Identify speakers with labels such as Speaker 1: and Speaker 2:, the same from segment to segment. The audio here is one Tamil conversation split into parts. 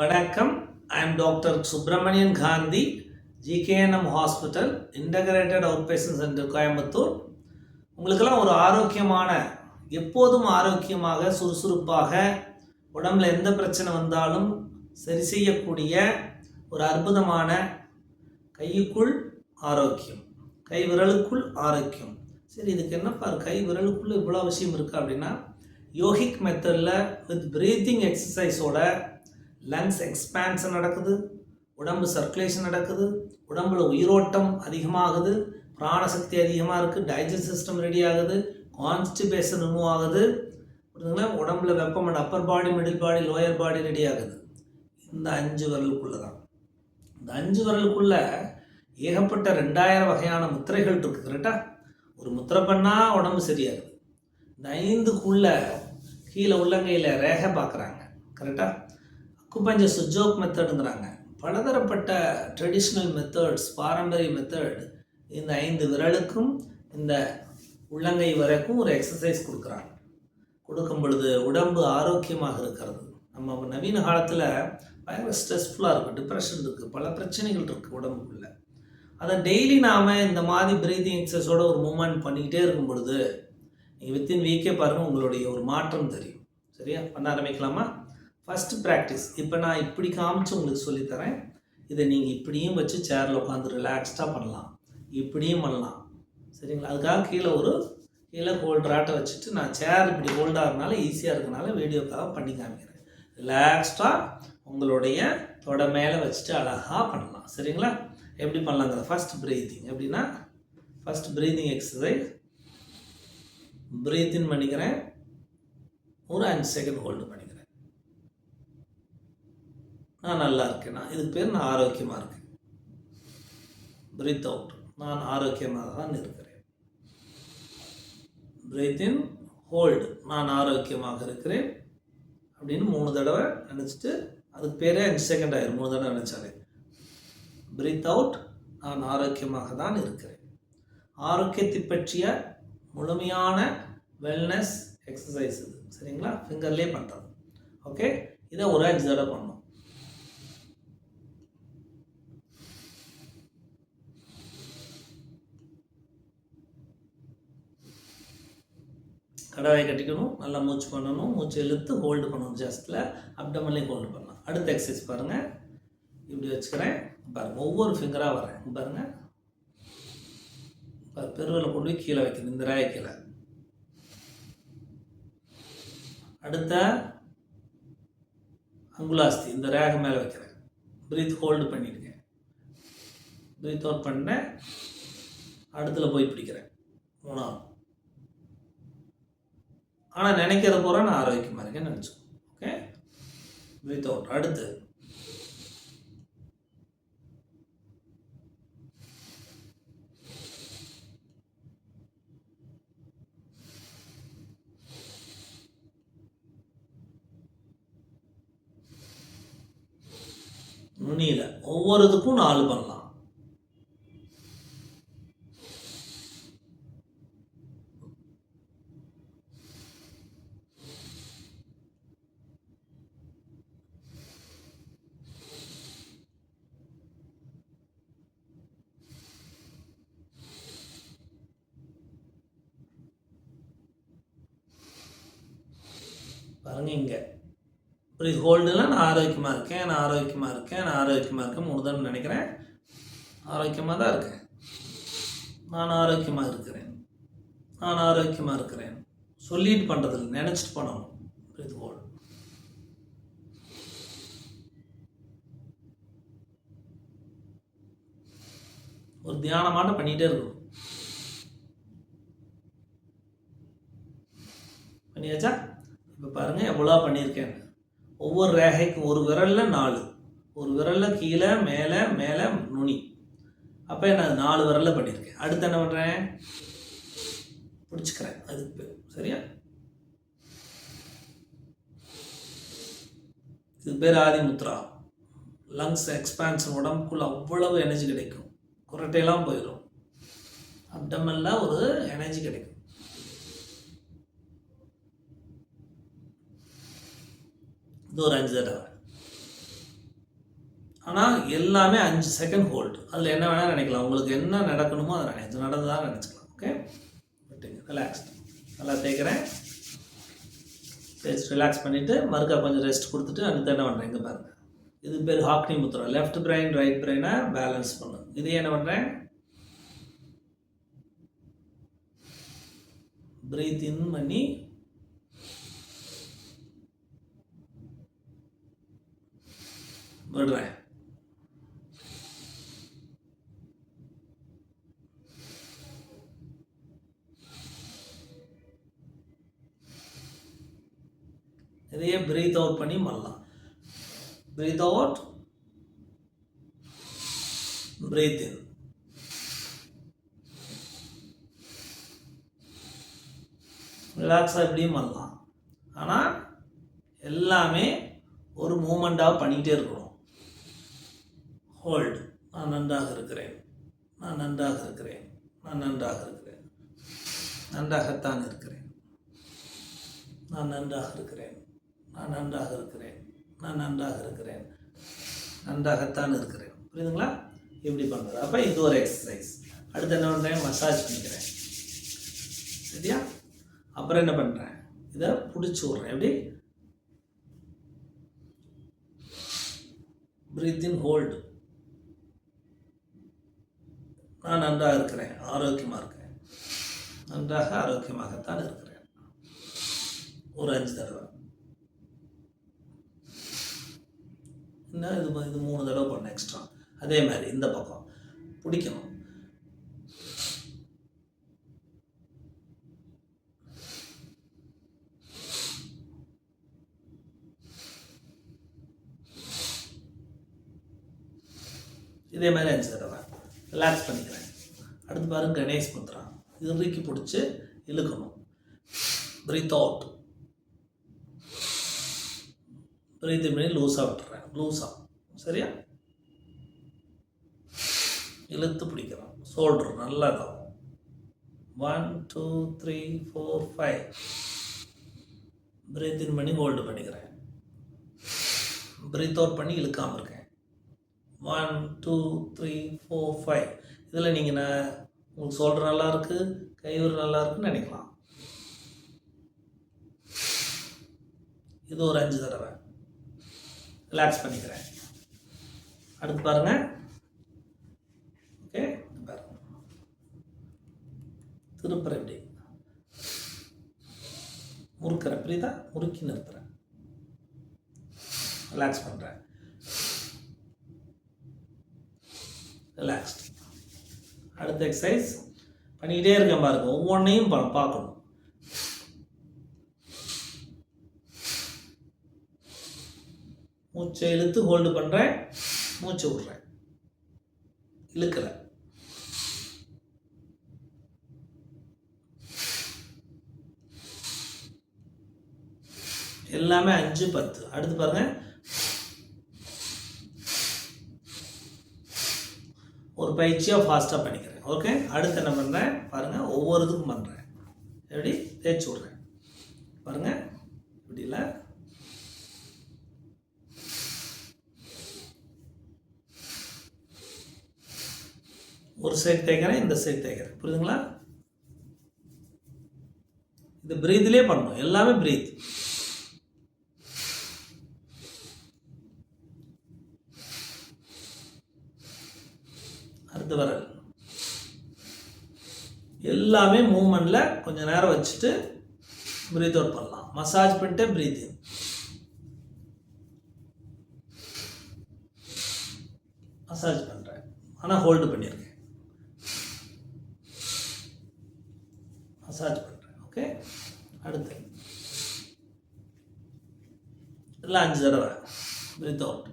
Speaker 1: வணக்கம். I am doctor Subramanian Gandhi GKNM hospital integrated outpatient centre Coimbatore. உங்களுக்கெல்லாம் ஒரு ஆரோக்கியமான எப்போதும் ஆரோக்கியமாக சுறுசுறுப்பாக உடம்புல எந்த பிரச்சனை வந்தாலும் சரி செய்யக்கூடிய ஒரு அற்புதமான கைக்குள் ஆரோக்கியம். கை விரலுக்குள் ஆரோக்கியம். சரி இதுக்கு என்னப்பா கை விரலுக்குள்ளே இவ்வளோ விஷயம் இருக்குது அப்படின்னா யோகிக் மெத்தடில் வித் ப்ரீத்திங் எக்ஸசைஸோட லங்ஸ் எக்ஸ்பேன்ஷன் நடக்குது உடம்பு சர்க்குலேஷன் நடக்குது உடம்புல உயிரோட்டம் அதிகமாகுது பிராணசக்தி அதிகமாக இருக்குது டைஜஸ்ட் சிஸ்டம் ரெடி ஆகுது கான்ஸ்டிபேஷன் ரிமூவ் ஆகுது. புரியுதுங்களா உடம்புல வெப்பம் upper body middle body lower body ready ஆகுது. இந்த அஞ்சு விரலுக்குள்ளே தான் இந்த அஞ்சு வரலுக்குள்ளே ஏகப்பட்ட ரெண்டாயிரம் வகையான முத்திரைகள் இருக்குது கரெக்டாக ஒரு முத்திரை பண்ணால் உடம்பு சரியாகுது. இந்த ஐந்துக்குள்ளே கீழே உள்ளங்கையில் ரேகை பார்க்குறாங்க கரெக்டாக குப்பஞ்சஸ் ஜோக் மெத்தடுங்கிறாங்க. பலதரப்பட்ட ட்ரெடிஷ்னல் மெத்தட்ஸ் பாரம்பரிய மெத்தட் இந்த ஐந்து விரலுக்கும் இந்த உள்ளங்கை வரைக்கும் ஒரு எக்ஸசைஸ் கொடுக்குறாங்க. கொடுக்கும் பொழுது உடம்பு ஆரோக்கியமாக இருக்கிறது. நம்ம நவீன காலத்தில் பயங்கர ஸ்ட்ரெஸ்ஃபுல்லாக இருக்கும். டிப்ரெஷன் இருக்குது பல பிரச்சனைகள் இருக்குது உடம்புக்குள்ள. அதை டெய்லி நாம் இந்த மாதிரி பிரீதிங் எக்ஸசைஸோட ஒரு மூமெண்ட் பண்ணிக்கிட்டே இருக்கும் பொழுது நீங்கள் வித்தின் வீக்கே பாருங்கள் உங்களுடைய ஒரு மாற்றம் தெரியும். சரியா? பண்ண ஆரம்பிக்கலாமா? ஃபஸ்ட்டு ப்ராக்டிஸ் இப்போ நான் இப்படி காமிச்சு உங்களுக்கு சொல்லித்தரேன். இதை நீங்கள் இப்படியும் வச்சு சேரில் உட்காந்து ரிலாக்ஸ்டாக பண்ணலாம். இப்படியும் பண்ணலாம். சரிங்களா? அதுக்காக கீழே ஒரு கீழே ஹோல்டராட்டை வச்சுட்டு நான் சேர் இப்படி ஹோல்டாகிறதுனால ஈஸியாக இருக்கனால வீடியோக்காக பண்ணி காமிக்கிறேன். ரிலாக்ஸ்டாக உங்களுடைய தொட மேலே வச்சுட்டு அழகாக பண்ணலாம். சரிங்களா? எப்படி பண்ணலாங்கிற ஃபஸ்ட் ப்ரீத்திங் எப்படின்னா first breathing exercise breathe in பண்ணிக்கிறேன். ஒரு அஞ்சு செகண்ட் ஹோல்டு பண்ணிக்கிறேன். நான் நல்லா இருக்கேன் நான் இதுக்கு பேர் நான் ஆரோக்கியமாக இருக்கேன். பிரீத் அவுட் நான் ஆரோக்கியமாக தான் இருக்கிறேன். பிரீத் இன் ஹோல்டு நான் ஆரோக்கியமாக இருக்கிறேன். அப்படின்னு மூணு தடவை நினச்சிட்டு அதுக்கு பேரே அஞ்சு செகண்ட் ஆயிரும். மூணு தடவை நினச்சாலே. பிரீத் அவுட் நான் ஆரோக்கியமாக தான் இருக்கிறேன். ஆரோக்கியத்தை பற்றிய முழுமையான வெல்னஸ் எக்ஸசைஸ் இது. சரிங்களா? ஃபிங்கர்லேயே பண்ணுறது ஓகே இதை ஒரு அஞ்சு தடவை பண்ணணும். கடவாயை கட்டிக்கணும் நல்லா மூச்சு பண்ணணும் மூச்சு இழுத்து ஹோல்டு பண்ணணும் ஜஸ்ட்டில் அப்டமன்லேயும் ஹோல்டு பண்ணலாம். அடுத்த எக்ஸசைஸ் பாருங்கள் இப்படி வச்சுக்கிறேன். பாருங்கள் ஒவ்வொரு ஃபிங்கராக வரேன் பாருங்கள் பாரு, பெருவில் கொண்டு போய் கீழே வைக்கணும். இந்த ராய கீழே. அடுத்த அங்குலாஸ்தி இந்த ரேக மேலே வைக்கிறேன். ப்ரீத் ஹோல்டு பண்ணியிருக்கேன் ப்ரீத் அவுட் பண்ணேன். அடுத்தில் போய் பிடிக்கிறேன். மூணாவது. ஆனால் நினைக்கிற பூரா நான் ஆரோக்கியமாக இருக்கேன்னு நினச்சிக்கோ ஓகே வித் அவுட் அடுத்து. நுனியில் ஒவ்வொரு இதுக்கும் நாலு பண்ணலாம் பாருங்க இங்கே ப்ரீத் ஹோல்டுல நான் ஆரோக்கியமாக இருக்கேன் நான் ஆரோக்கியமாக இருக்கேன் நான் ஆரோக்கியமாக இருக்கேன் மூணு நினைக்கிறேன். ஆரோக்கியமாக தான் இருக்கேன். நான் ஆரோக்கியமாக இருக்கிறேன். நான் ஆரோக்கியமாக இருக்கிறேன். சொல்லிட்டு பண்ணுறதில்ல நினச்சிட்டு பண்ணணும். ப்ரீத் ஹோல்டு ஒரு தியானமாட்ட பண்ணிகிட்டே இருக்கும் பண்ணியாச்சா? இப்போ பாருங்கள் எவ்வளோ பண்ணியிருக்கேன் ஒவ்வொரு ரேகைக்கும் ஒரு விரலில் நாலு. ஒரு விரலில் கீழே மேலே மேலே நுனி. அப்போ நான் நாலு விரலில் பண்ணியிருக்கேன் அடுத்து என்ன பண்ணுறேன் பிடிச்சிக்கிறேன் அதுக்கு பேர் சரியா? இது பேர் ஆதிமுத்ரா. லங்ஸ் எக்ஸ்பான்ஷன் உடம்புக்குள்ள அவ்வளவு எனர்ஜி கிடைக்கும். குரட்டையெல்லாம் போயிடும். அப்டமெல்லாம் ஒரு எனர்ஜி கிடைக்கும். இந்த ஒரு அஞ்சு தடவை. ஆனால் எல்லாமே அஞ்சு செகண்ட் ஹோல்டு அதில் என்ன வேணால் நினைக்கலாம். உங்களுக்கு என்ன நடக்கணுமோ அதை நினைச்சு நடந்ததாக நினச்சிக்கலாம். ஓகே விட்டுங்க ரிலாக்ஸ் நல்லா தேய்க்கிறேன். தேய்ச்சி ரிலாக்ஸ் பண்ணிவிட்டு மறுக்கா கொஞ்சம் ரெஸ்ட் கொடுத்துட்டு அடுத்து என்ன பண்ணுறேன் இங்கே பாருங்கள் இது பேர் ஹாக்னி முத்திரம் லெஃப்ட் பிரெயின் ரைட் பிரெயினை பேலன்ஸ் பண்ணும். இது என்ன பண்ணுறேன் ப்ரீத் இன் பண்ணி விடுறேன் இதையே பிரீத் அவுட் பண்ணி மல்லாம். பிரீத் அவுட் பிரீத் இன் ரிலாக்ஸாக இப்படியும் பண்ணலாம் ஆனால் எல்லாமே ஒரு மூமெண்ட்டாக பண்ணிகிட்டே இருக்கணும். ஹோல்டு நான் நன்றாக இருக்கிறேன். நான் நன்றாக இருக்கிறேன். நான் நன்றாக இருக்கிறேன். நன்றாகத்தான் இருக்கிறேன். நான் நன்றாக இருக்கிறேன். நான் நன்றாக இருக்கிறேன். நான் நன்றாக இருக்கிறேன். நன்றாகத்தான் இருக்கிறேன். புரியுதுங்களா? இப்படி பண்ணுறது அப்போ இது ஒரு எக்ஸசைஸ் அடுத்து என்ன பண்ணுறேன் மசாஜ் பண்ணிக்கிறேன். சரியா? அப்புறம் என்ன பண்ணுறேன் இதை பிடிச்சி விட்றேன். எப்படி? பிரீத் இன் ஹோல்டு நான் நன்றாக இருக்கிறேன் ஆரோக்கியமாக இருக்கிறேன். நன்றாக ஆரோக்கியமாகத்தான் இருக்கிறேன். ஒரு அஞ்சு தடவை. என்ன இது இது மூணு தடவை பண்ணேன் எக்ஸ்ட்ரா அதே மாதிரி இந்த பக்கம். பிடிக்கணும். இதே மாதிரி அஞ்சு தடவை. ரிலாக்ஸ் பண்ணிக்கிறேன். அடுத்து பாருங்க கணேஷ் முத்ரா. இது இறுக்கி பிடிச்சி இழுக்கணும். ப்ரீத் அவுட் ப்ரீத் பண்ணி லூஸாக விட்டுறேன். லூஸாக சரியா? இழுத்து பிடிக்கிறோம். ஷோல்டர் நல்லா இருக்கும் one two three four five breathe in பண்ணி ஹோல்டு பண்ணிக்கிறேன். பிரீத் அவுட் பண்ணி இழுக்காமல் இருக்கேன். One two three four five இதில் நீங்கள் நான் உங்களுக்கு சொல்கிற நல்லா இருக்குது கையூர் நல்லா இருக்குன்னு நினைக்கலாம். இது ஒரு அஞ்சு தடவை. ரிலாக்ஸ் பண்ணிக்கிறேன். அடுத்து பாருங்கள் ஓகே பாருங்க. திருப்புறேன் இப்படி. முறுக்கிறேன் புரியுதா? முறுக்கி நிறுத்துறேன். ரிலாக்ஸ் பண்ணுறேன் ரிலாக்ஸ்ட் அடுத்த எக்ஸசைஸ் பண்ணிக்கிட்டே இருக்கேன் பாருங்க. ஒவ்வொன்றையும் பார்க்கணும். மூச்சை இழுத்து ஹோல்டு பண்ணுறேன் மூச்சை விட்றேன். இழுக்கிறேன். எல்லாமே அஞ்சு பத்து. அடுத்து பாருங்கள் ஒரு பயிற்சியாக ஃபாஸ்ட்டாக பண்ணிக்கிறேன் ஓகே அடுத்து என்ன பண்ணுறேன் பாருங்கள் ஒவ்வொரு இதுக்கும் பண்ணுறேன் எப்படி? தேய்ச்சி விட்றேன். பாருங்கள் இப்படி இல்லை. ஒரு சைடு தேய்க்கிறேன் இந்த சைடு தேய்க்கிறேன். புரியுதுங்களா? இது பிரீத்லேயே பண்ணணும் எல்லாமே பிரீத் அடுத்து வரல் எல்லாமே மூமெண்ட்டில் கொஞ்சம் நேரம் வச்சுட்டு ப்ரீத் அவுட் பண்ணலாம். மசாஜ் பண்ணிட்டு ப்ரீத்திங் இன் மசாஜ் பண்ணுறேன் ஆனால் ஹோல்டு பண்ணியிருக்கேன் மசாஜ் பண்ணுறேன் ஓகே அடுத்து. எல்லாம் அஞ்சு தடவை ப்ரீத் அவுட்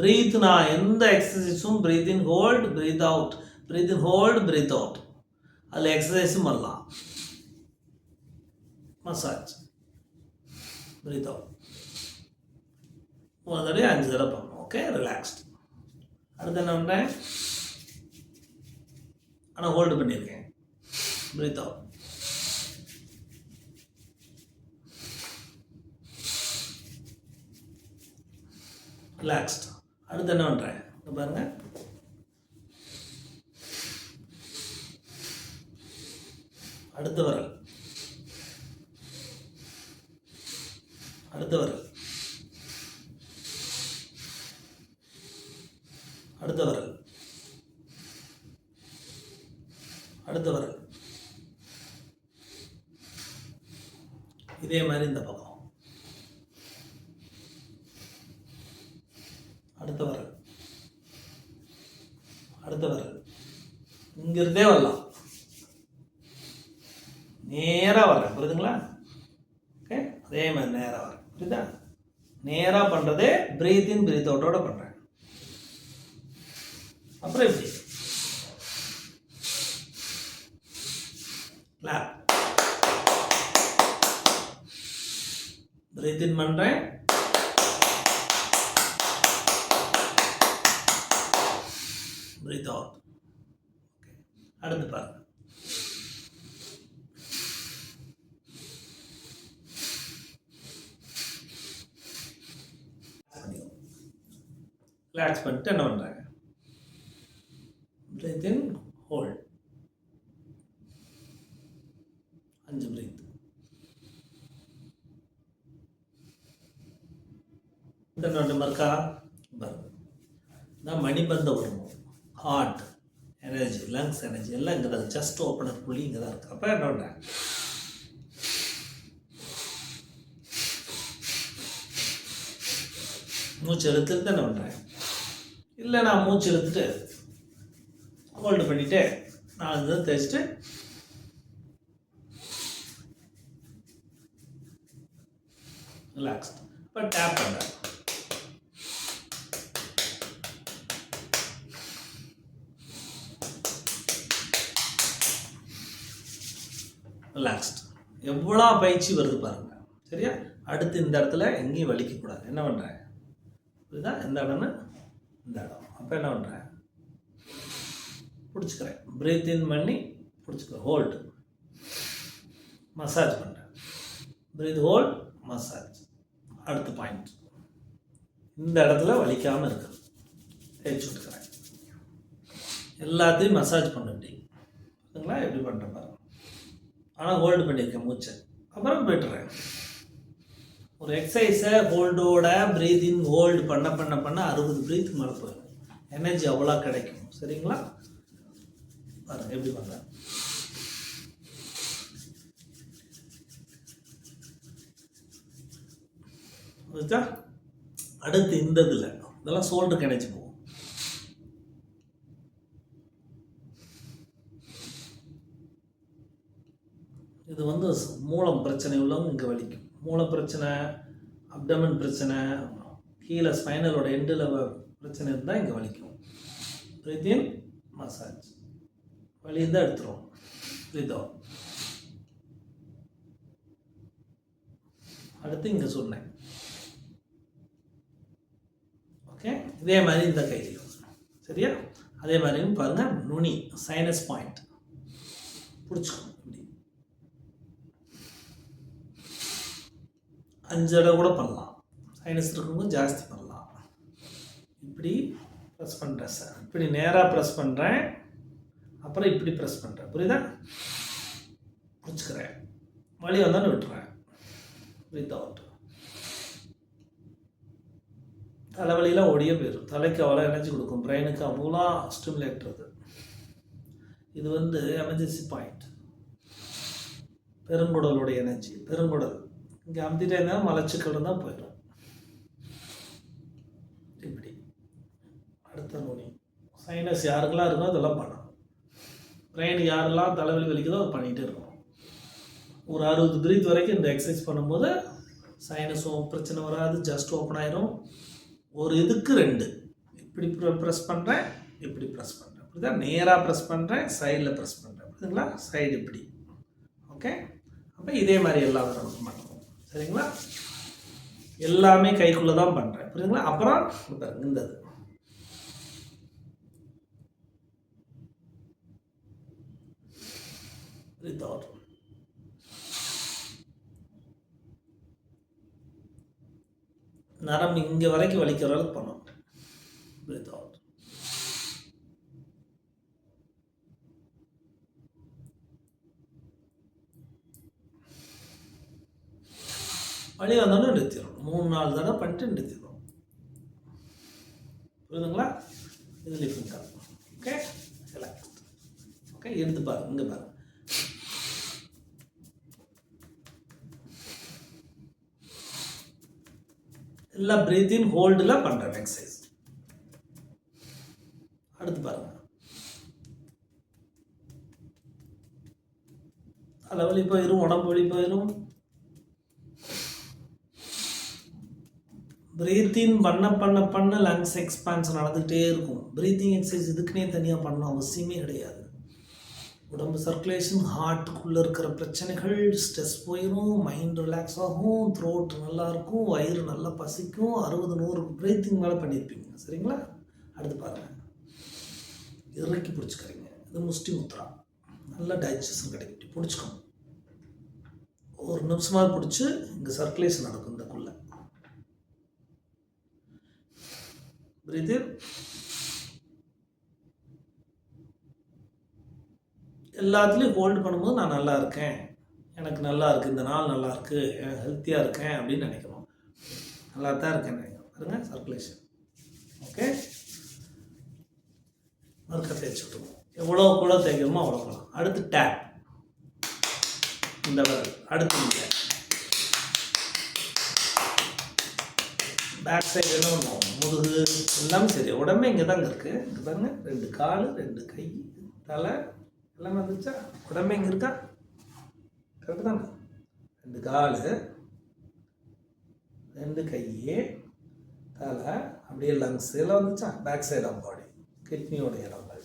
Speaker 1: பிரீத்னா நான் எந்த எக்ஸசைஸும் breathe in hold breathe out breathe in hold breathe out அதில் எக்ஸசைஸும் பண்ணலாம். மசாஜ் பிரீத் அவுட் மூணு தடவை அஞ்சு தடவை பண்ணணும் ஓகே ரிலாக்ஸ்ட் அடுத்து என்ன பண்ணுறேன் ஆனால் ஹோல்டு பண்ணியிருக்கேன். பிரீத் அவுட் ரிலாக்ஸ்ட் அடுத்து என்ன பண்ணுறேன் இங்க பாருங்க. அடுத்து வரல். அடுத்த வரல். அடுத்த வரல். அடுத்த வரல். இதே மாதிரி இந்த பக்கம். அடுத்த வரல் அடுத்த வரல் இங்கிருந்தே வரலாம். நேராக வரேன் புரியுதுங்களா? ஓகே? அதே மாதிரி நேராக வரேன் புரியுதா? நேராக பண்ணுறதே பிரீத் இன் பிரீத் அவுட்டோட பண்ணுறேன் அப்புறம் எப்படி? கிளாப் பிரீத் இன் பண்ணுறேன் பிரீத் அவுட் ஓகே அடுத்து பாருங்க. ரிலாக்ஸ் பண்ணிட்டு என்ன பண்ணுறாங்க பிரீத் இன் ஹோல்ட் அஞ்சு பிரீத் இந்த ரெண்டு மறுக்கா பாருங்க நான் மணிபந்த உருவம். ஹார்ட் எனர்ஜி லங்ஸ் எனர்ஜி எல்லாம் இங்கே தான். ஜஸ்ட் ஓப்பனர் புள்ளி இங்கே தான் இருக்குது அப்போ என்ன பண்ணுறேன் மூச்சு இழுத்துட்டு என்ன பண்ணுறேன் இல்லை நான் மூச்சு இழுத்துட்டு ஹோல்டு பண்ணிவிட்டு நான் இதை தேய்ச்சிட்டு ரிலாக்ஸ்ட் இப்போ டேப் பண்ணுறேன் ரிலாக்ஸ்ட் எவ்வளோ பயிற்சி வருது பாருங்கள் சரியா? அடுத்து இந்த இடத்துல எங்கேயும் வலிக்கக்கூடாது. என்ன பண்ணுறேன் புரியுதா? இந்த இடம்னு? இந்த இடம். அப்போ என்ன பண்ணுறேன் பிடிச்சிக்கிறேன். பிரீத் இன் பண்ணி பிடிச்சிக்கிறேன் ஹோல்டு மசாஜ் பண்ணுறேன் பிரீத் ஹோல்ட் மசாஜ் அடுத்த பாயிண்ட் இந்த இடத்துல வலிக்காமல் இருக்குது தேய்ச்சி விட்டுக்கிறேன் எல்லாத்தையும் மசாஜ் பண்ணிட்டீங்க சரிங்களா எப்படி பண்ணுறேன் பாருங்க. ஆனால் ஹோல்டு பண்ணியிருக்கேன் மூச்சை. அப்புறம் போய்ட்டுறேன். ஒரு எக்ஸசைஸை ஹோல்டோட ப்ரீதிங் இன் ஹோல்டு பண்ண பண்ண பண்ண அறுபது ப்ரீத் மேலே போயிடும் எனர்ஜி அவ்வளோ கிடைக்கும். சரிங்களா? பாருங்க எப்படி பண்ணுறேன் புரியுதா? அடுத்து இந்த இதில். இதெல்லாம் சோல்டருக்கு எனர்ஜி இது வந்து மூலம் பிரச்சனை உள்ளவங்க இங்கே வலிக்கும். மூல பிரச்சனை அப்டமன் பிரச்சனை கீழே ஸ்பைனலோட எண்டில் பிரச்சனை இருந்தால் இங்கே வலிக்கும். பிரீத்தின் மசாஜ் வலி இருந்தால் எடுத்துரும் இதோ அடுத்து இங்கே சொன்னேன். ஓகே? இதே மாதிரி இந்த கையிலையும் சரியா? அதே மாதிரியும் பாருங்கள் நுனி சைனஸ் பாயிண்ட் பிடிச்சிக்கணும் இப்படி அஞ்சு கூட பண்ணலாம். சைனஸ் இருக்கவங்க ஜாஸ்தி பண்ணலாம். இப்படி ப்ரெஸ் பண்ணுறேன் சார் இப்படி நேராக ப்ரெஸ் பண்ணுறேன் அப்புறம் இப்படி ப்ரெஸ் பண்ணுறேன் புரியுதா? பிடிச்சிக்கிறேன் வலி வந்தாலும் விட்டுறேன். பிரீத் அவுட் தலைவலியெலாம் ஒடியே போயிடும் தலைக்கு அவ்வளோ எனர்ஜி கொடுக்கும். பிரெயினுக்கு அவ்வளோ ஸ்டிமுலேட் அது இது வந்து எமர்ஜென்சி பாயிண்ட் பெருங்குடலுடைய எனர்ஜி பெருங்குடல். இங்கே அமுத்திட்டே இருந்தால் மலச்சிக்கல் தான் போயிடும் இப்படி அடுத்த நுனி சைனஸ் யாருக்கெல்லாம் இருக்கோ அதெல்லாம் பண்ணணும் பிரெயின் யாரெல்லாம் தலைவலி வலிக்குதோ அதை பண்ணிகிட்டே இருக்கணும் ஒரு அறுபது பிரீத் வரைக்கும் இந்த எக்ஸசைஸ் பண்ணும்போது சைனஸும் பிரச்சனை வராது ஜஸ்ட் ஓப்பன் ஆயிரும் ஒரு இதுக்கு ரெண்டு இப்படி ப்ரெஸ் பண்ணுறேன் இப்படி ப்ரெஸ் பண்ணுறேன் இப்படிதான் நேராக ப்ரெஸ் பண்ணுறேன் சைடில் ப்ரெஸ் பண்ணுறேன் புரியுதுங்களா சைடு இப்படி ஓகே அப்போ இதே மாதிரி எல்லா தடவையும் பண்ணணும் சரிங்களா? எல்லாமே கைக்குள்ளே தான் பண்ணுறேன் புரியுதுங்களா? அப்புறம் இங்க இந்த இது breathe out. நரம்பு இங்கே வரைக்கும் வலிக்கிற அளவுக்கு பண்ணணும் Breathe out. வழி வந்தோடனே நிறுத்திடும் மூணு நாலு தடவை பண்ணிட்டு நிறுத்திடும் புரியுதுங்களா? இது லிஃப்டிங் கால் ஓகே ரிலாக்ஸ் ஓகே எடுத்து பாருங்க. இங்கே பாருங்க. எல்லாம் பிரீத் இன் ஹோல்டில் பண்ணுறேன் எக்ஸசைஸ் அடுத்து பாருங்க. தலைவலி போயிடும் உடம்பு வலி போயிடும் ப்ரீத்திங் பண்ண பண்ண பண்ண லங்ஸ் எக்ஸ்பான்ஷன் நடந்துகிட்டே இருக்கும். ப்ரீத்திங் எக்ஸசைஸ் இதுக்குன்னே தனியாக பண்ண அவசியமே கிடையாது. உடம்பு சர்க்குலேஷன் ஹார்ட்டுக்குள்ளே இருக்கிற பிரச்சனைகள் ஸ்ட்ரெஸ் போயிடும் மைண்ட் ரிலாக்ஸ் ஆகும் த்ரோட் நல்லாயிருக்கும் வயிறு நல்லா பசிக்கும் அறுபது நூறு ப்ரீத்திங் மேலே பண்ணியிருப்பீங்க சரிங்களா? அடுத்து பாருங்கள் இறக்கி பிடிச்சிக்கிறீங்க. இது முஷ்டி முத்ரா நல்ல டைஜஷன் கிடைக்கும். பிடிச்சிக்கணும். ஒரு நிமிஷமாக பிடிச்சி இங்கே சர்க்குலேஷன் நடக்கும் இந்த புரியுது? எல்லாத்துலேயும் ஹோல்டு பண்ணும்போது நான் நல்லா இருக்கேன். எனக்கு நல்லா இருக்குது இந்த நாள் நல்லா இருக்குது ஹெல்த்தியாக இருக்கேன் அப்படின்னு நினைக்கணும். நல்லா தான் இருக்கேன் நினைக்கணும். பாருங்க சர்க்குலேஷன் ஓகே மறுக்க தேய்ச்சி விட்டுருவோம். எவ்வளோ கூட தேய்க்கிறோமோ அவ்வளோ அடுத்து டேப் இந்த அடுத்து இந்த பேக் சைடு என்ன பண்ணுவோம் முதுகு எல்லாமே சரி. உடம்பு இங்கே தாங்க இருக்குது இங்கே தாங்க ரெண்டு கால் ரெண்டு கை தலை எல்லாமே வந்துச்சா உடம்பு இங்கே இருக்கா? கரெக்டு தானே? ரெண்டு கால் ரெண்டு கை தலை அப்படியே லங்ஸ் எல்லாம் வந்துச்சா? பேக் சைடு ஆஃப் பாடி கிட்னியோட இடங்கள்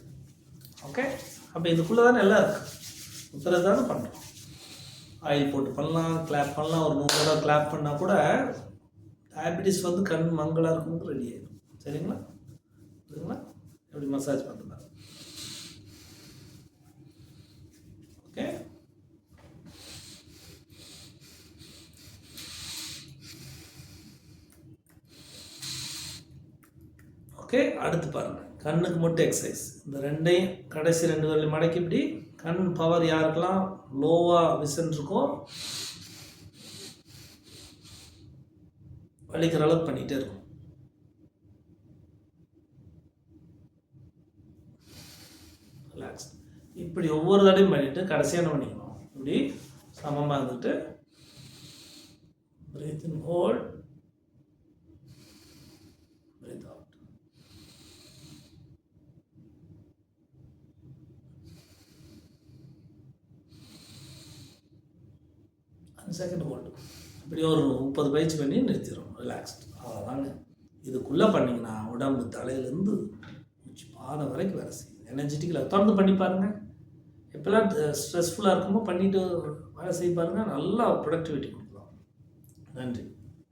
Speaker 1: ஓகே அப்போ இதுக்குள்ளே தானே எல்லாம் இருக்குது முத்திரை தானே பண்ணுறோம் ஆயில் போட்டு பண்ணலாம் கிளாப் பண்ணலாம். ஒரு நூறு தடவை கிளாப் பண்ணால் கூட டயபிட்டிஸ் வந்து கண் மங்களாக இருக்கும்போது ரெடி ஆகிடும் சரிங்களா? சரிங்களா எப்படி மசாஜ் பண்ணுறது ஓகே ஓகே அடுத்து பாருங்கள் கண்ணுக்கு மட்டும் எக்ஸசைஸ் இந்த ரெண்டையும் கடைசி ரெண்டு வரலையும் மடக்கி இப்படி கண் பவர் யாருக்கெல்லாம் லோவாக விசன் இருக்கோ வலிக்கிற அளவுக்கு பண்ணிகிட்டே இருக்கும் ரிலாக்ஸ் இப்படி ஒவ்வொரு தடையும் பண்ணிட்டு கடைசியாக என்ன பண்ணிக்கணும்? இப்படி சமமாக இருந்துட்டு breathe in hold breathe out அஞ்சு செகண்ட் ஹோல்டு இப்படி ஒரு முப்பது பயிற்சி பண்ணி நிறுத்திடும் ரிலாக்ஸ்டு அவ்வளோதாங்க இதுக்குள்ளே பண்ணிங்கன்னா உடம்பு தலையிலேருந்து மூச்சு பாதம் வரைக்கும் வேலை செய்யும். எனர்ஜெட்டிக்கில் தொடர்ந்து பண்ணி பாருங்கள் எப்போல்லாம் ஸ்ட்ரெஸ்ஃபுல்லாக இருக்குமோ பண்ணிவிட்டு வேலை செய்ய பாருங்கள் நல்லா ப்ரொடக்டிவிட்டி கொடுக்கலாம். நன்றி.